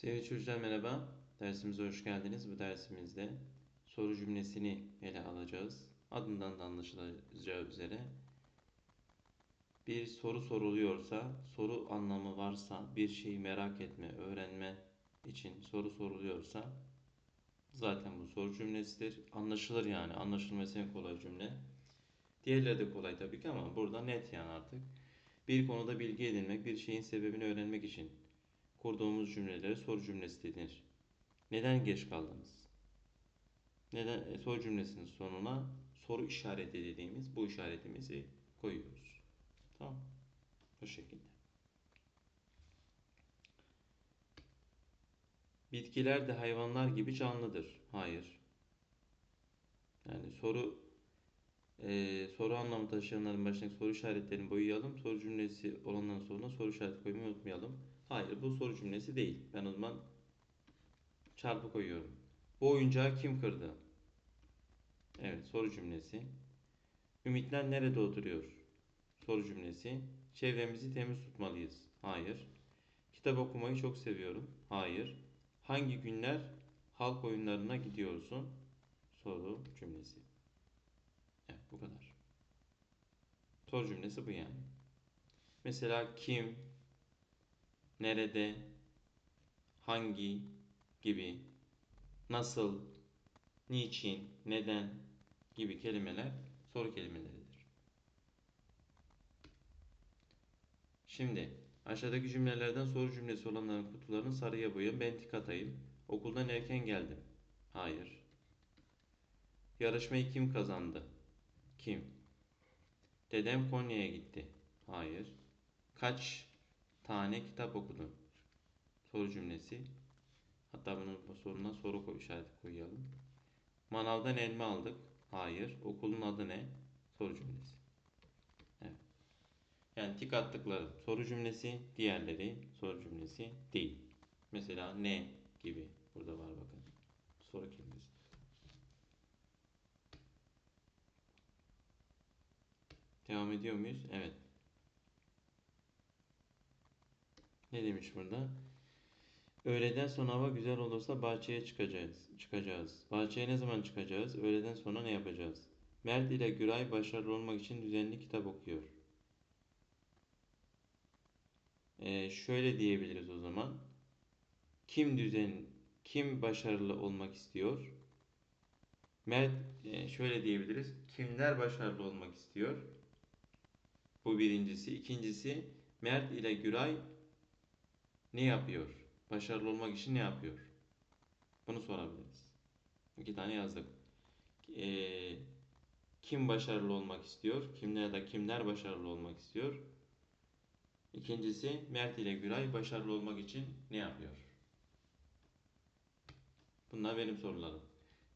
Sevgili çocuklar merhaba. Dersimize hoş geldiniz. Bu dersimizde soru cümlesini ele alacağız. Adından da anlaşılacağı üzere bir soru soruluyorsa, soru anlamı varsa, bir şeyi merak etme, öğrenme için soru soruluyorsa zaten bu soru cümlesidir. Anlaşılır yani. Anlaşılması en kolay cümle. Diğerleri de kolay tabii ki ama burada net yani artık. Bir konuda bilgi edinmek, bir şeyin sebebini öğrenmek için kurduğumuz cümlelere soru cümlesi denir. Neden geç kaldınız? Neden e, soru cümlesinin sonuna soru işareti dediğimiz bu işaretimizi koyuyoruz. Tamam. Bu şekilde. Bitkiler de hayvanlar gibi canlıdır. Hayır. Yani soru e, soru anlamı taşıyanların başındaki soru işaretlerini boyayalım. Soru cümlesi olandan sonra soru işareti koymayı unutmayalım. Hayır bu soru cümlesi değil. Ben o zaman çarpı koyuyorum. Bu oyuncağı kim kırdı? Evet soru cümlesi. Ümitler nerede oturuyor? Soru cümlesi. Çevremizi temiz tutmalıyız. Hayır. Kitap okumayı çok seviyorum. Hayır. Hangi günler halk oyunlarına gidiyorsun? Soru cümlesi. Evet bu kadar. Soru cümlesi bu yani. Mesela kim, nerede, hangi gibi, nasıl, niçin, neden gibi kelimeler soru kelimeleridir. Şimdi aşağıdaki cümlelerden soru cümlesi olanların kutularını sarıya boyayın. Ben tik atayım. Okuldan erken geldim. Hayır. Yarışmayı kim kazandı? Kim? Dedem Konya'ya gitti. Hayır. Kaç tane kitap okudun? Soru cümlesi. Hatta bunun soruna soru işareti koyalım. Manavdan elma aldık. Hayır. Okulun adı ne? Soru cümlesi. Evet. Yani tik attıkları soru cümlesi, diğerleri soru cümlesi değil. Mesela ne gibi burada var bakın. Soru kelimesi. Devam ediyor muyuz? Evet. Ne demiş burada? Öğleden sonra hava güzel olursa bahçeye çıkacağız. Çıkacağız. Bahçeye ne zaman çıkacağız? Öğleden sonra ne yapacağız? Mert ile Güray başarılı olmak için düzenli kitap okuyor. Ee, şöyle diyebiliriz o zaman. Kim düzen, kim başarılı olmak istiyor? Mert, e, şöyle diyebiliriz. Kimler başarılı olmak istiyor? Bu birincisi. İkincisi Mert ile Güray ne yapıyor? Başarılı olmak için ne yapıyor? Bunu sorabiliriz. İki tane yazdık. Ee, kim başarılı olmak istiyor? Kimler ya da kimler başarılı olmak istiyor? İkincisi Mert ile Güray başarılı olmak için ne yapıyor? Bunlar benim sorularım.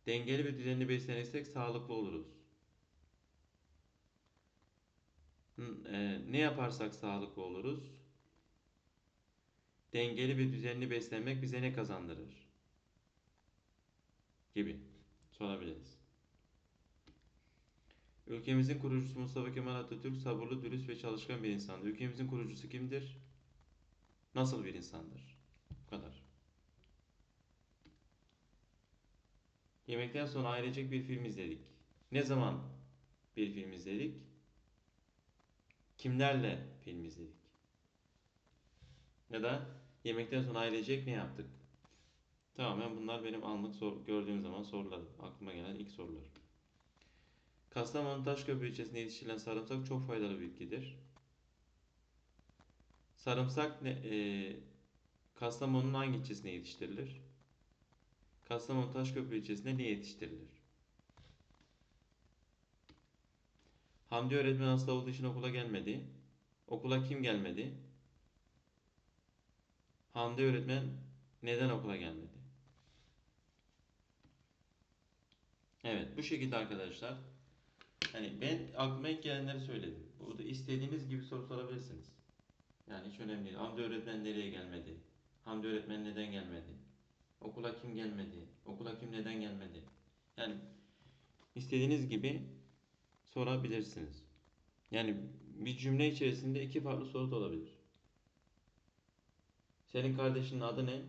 Dengeli ve düzenli beslenirsek sağlıklı oluruz. E, ne yaparsak sağlıklı oluruz? Dengeli ve düzenli beslenmek bize ne kazandırır? Gibi sorabiliriz. Ülkemizin kurucusu Mustafa Kemal Atatürk sabırlı, dürüst ve çalışkan bir insandır. Ülkemizin kurucusu kimdir? Nasıl bir insandır? Bu kadar. Yemekten sonra ailecek bir film izledik. Ne zaman bir film izledik? Kimlerle film izledik? Ya da yemekten sonra ailecek ne yaptık? Tamamen bunlar benim anlık sor, gördüğüm zaman sorularım. Aklıma gelen ilk sorular. Kastamonu Taşköprü ilçesinde yetiştirilen sarımsak çok faydalı bitkidir. Sarımsak ne, e, Kastamonu'nun hangi ilçesinde yetiştirilir? Kastamonu Taşköprü ilçesinde ne yetiştirilir? Hamdi öğretmen hasta olduğu için okula gelmedi. Okula kim gelmedi? Hamdi öğretmen neden okula gelmedi? Evet bu şekilde arkadaşlar. Hani ben aklıma ilk gelenleri söyledim. Burada istediğiniz gibi soru sorabilirsiniz. Yani hiç önemli değil. Hamdi öğretmen nereye gelmedi? Hamdi öğretmen neden gelmedi? Okula kim gelmedi? Okula kim neden gelmedi? Yani istediğiniz gibi sorabilirsiniz. Yani bir cümle içerisinde iki farklı soru da olabilir. Senin kardeşinin adı ne?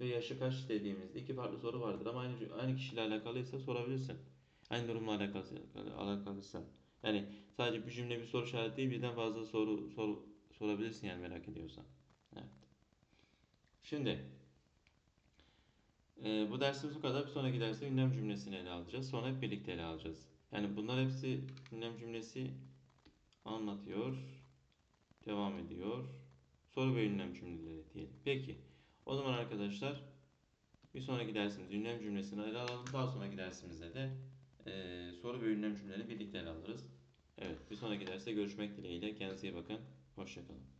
ve yaşı kaç dediğimizde iki farklı soru vardır ama aynı aynı kişiyle alakalıysa sorabilirsin. Aynı durumla alakalı, alakalıysa. Yani sadece bir cümle bir soru işareti değil birden fazla soru, soru sorabilirsin yani merak ediyorsan. Evet. Şimdi e, bu dersimiz bu kadar. Bir sonraki derste ünlem cümlesini ele alacağız. Sonra hep birlikte ele alacağız. Yani bunlar hepsi ünlem cümlesi anlatıyor, devam ediyor. Soru ve ünlem cümleleri diyelim. Peki. O zaman arkadaşlar bir sonraki dersimizde ünlem cümlesini ele alalım. Daha sonraki dersimizde de e, soru ve ünlem cümlelerini birlikte ele alırız. Evet, bir sonraki derste görüşmek dileğiyle. Kendinize iyi bakın. Hoşçakalın.